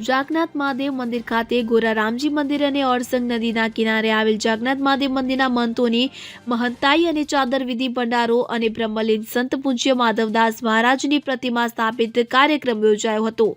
જાગનાથ મહાદેવ મંદિર ખાતે ગોરા રામજી મંદિર અને ઓરસંગ નદીના કિનારે આવેલ જાગનાથ મહાદેવ મંદિરના મંતોની મહંતાઈ અને ચાદર વિધિ ભંડારો અને બ્રહ્મલીન સંત પૂજ્ય માધવદાસ મહારાજની પ્રતિમા સ્થાપિત કાર્યક્રમ યોજાયો હતો.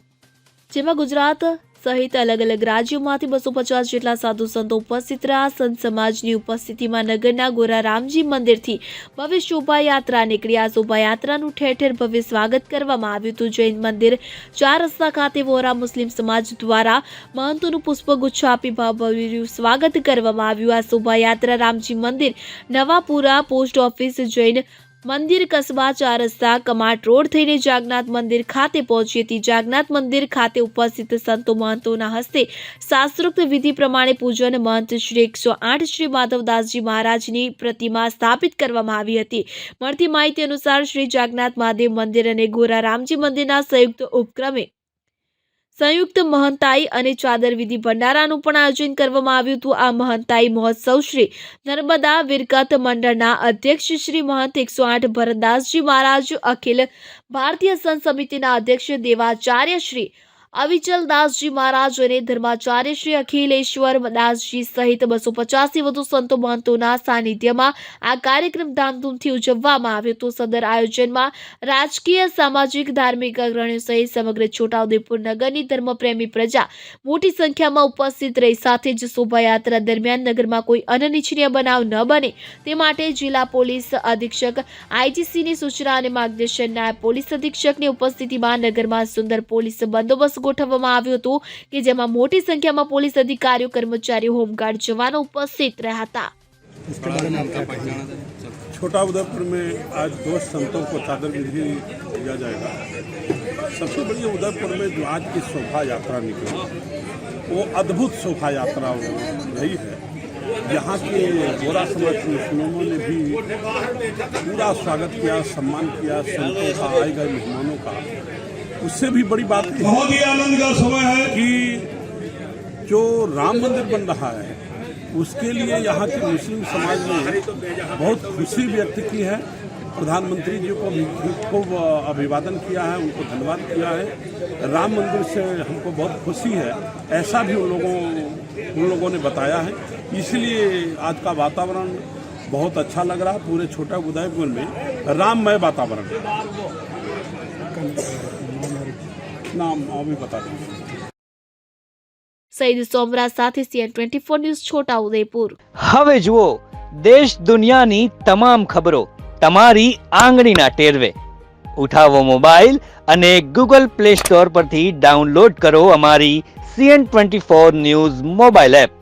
જેમાં ગુજરાત સહિત અલગ અલગ રાજ્યોમાંથી બસો પચાસ જેટલા સાધુ સંતો ઉપસ્થિત રહ્યા. સંત સમાજની ઉપસ્થિતિમાં નગરના ગોરા રામજી મંદિરથી ભવ્ય શોભાયાત્રા નીકળી. આ શોભાયાત્રાનું ઠેર ઠેર ભવ્ય સ્વાગત કરવામાં આવ્યું હતું. જૈન મંદિર ચાર રસ્તા ખાતે વોરા મુસ્લિમ સમાજ દ્વારા મહંતોનું પુષ્પગુચ્છ આપી ભાવભર્યું સ્વાગત કરવામાં આવ્યું. આ શોભાયાત્રા રામજી મંદિર નવાપુરા પોસ્ટ ઓફિસ જૈન મંદિર કસબા ચાર રસ્તા, કમાટ રોડ થઈને જાગનાથ મંદિર ખાતે પહોંચી હતી. જાગનાથ મંદિર ખાતે ઉપસ્થિત સંતો મહંતોના હસ્તે શાસ્ત્રોક્ત વિધિ પ્રમાણે પૂજન મહંત શ્રી એકસો આઠ શ્રી માધવદાસજી મહારાજની પ્રતિમા સ્થાપિત કરવામાં આવી હતી. મળતી માહિતી અનુસાર શ્રી જાગનાથ મહાદેવ મંદિર અને ગોરા રામજી મંદિરના સંયુક્ત ઉપક્રમે સંયુક્ત મહંતાઈ અને ચાદર વિધિ ભંડારાનું પણ આયોજન કરવામાં આવ્યું હતું. આ મહંતાઈ મહોત્સવ શ્રી નર્મદા વિરકત મંડળના અધ્યક્ષ શ્રી મહંત એકસો આઠ ભરતદાસજી મહારાજ, અખિલ ભારતીય સંત સમિતિના અધ્યક્ષ દેવાચાર્ય શ્રી અવિચલદાસજી મહારાજ અને ધર્માચાર્ય શ્રી અખિલેશ્વર દાસજી સહિત બસો પચાસથી વધુ સંતો મહંતોના સાનિધ્યમાં આ કાર્યક્રમ ધામધૂમથી ઉજવવામાં આવ્યો હતો. સદર આયોજનમાં રાજકીય, સામાજિક, ધાર્મિક અગ્રણીઓ સહિત સમગ્ર છોટાઉદેપુર નગરની ધર્મપ્રેમી પ્રજા મોટી સંખ્યામાં ઉપસ્થિત રહી. સાથે જ શોભાયાત્રા દરમિયાન નગરમાં કોઈ અનિચ્છનીય બનાવ ન બને તે માટે જિલ્લા પોલીસ અધિક્ષક, આઈજીસીની સૂચના અને માર્ગદર્શન નાયબ પોલીસ અધિક્ષકની ઉપસ્થિતિમાં નગરમાં સુંદર પોલીસ બંદોબસ્ત ગોઠવવામાં આવ્યો હતો કે જેમાં મોટી સંખ્યામાં પોલીસ અધિકારીઓ કર્મચારીઓ હોમગાર્ડ જવાનો ઉપસ્થિત રહ્યા હતા इसके बारे में आप क्या कहेंगे छोटा उदयपुर में आज दो संतों को चादर विधि दिया जाएगा सबसे बड़ी उदयपुर में जो आज की शोभा यात्रा निकली वो अद्भुत शोभा यात्रा वो रही है यहाँ के गोरा समाज के मुस्लिमों ने भी पूरा स्वागत किया सम्मान किया संतों का आए गए मेहमानों का उससे भी बड़ी बात है बहुत ही आनंद का समय है। कि जो राम मंदिर बन रहा है उसके लिए यहाँ के मुस्लिम समाज ने बहुत खुशी व्यक्त की है। प्रधानमंत्री जी को खूब अभिवादन किया है उनको धन्यवाद किया है। राम मंदिर से हमको बहुत खुशी है ऐसा भी उन लोगों उन लोगों ने बताया है। इसलिए आज का वातावरण बहुत अच्छा लग रहा है पूरे छोटा उदयपुर में राममय वातावरण। है। नाम अभी बता दें સઈદ સોમરા સાથે CN twenty four news Chhota Udaipur હવે જુઓ દેશ દુનિયાની તમામ ખબરો તમારી આંગળીના ટેરવે ઉઠાવો મોબાઈલ અને ગૂગલ પ્લે સ્ટોર પરથી ડાઉનલોડ કરો અમારી CN twenty four news mobile app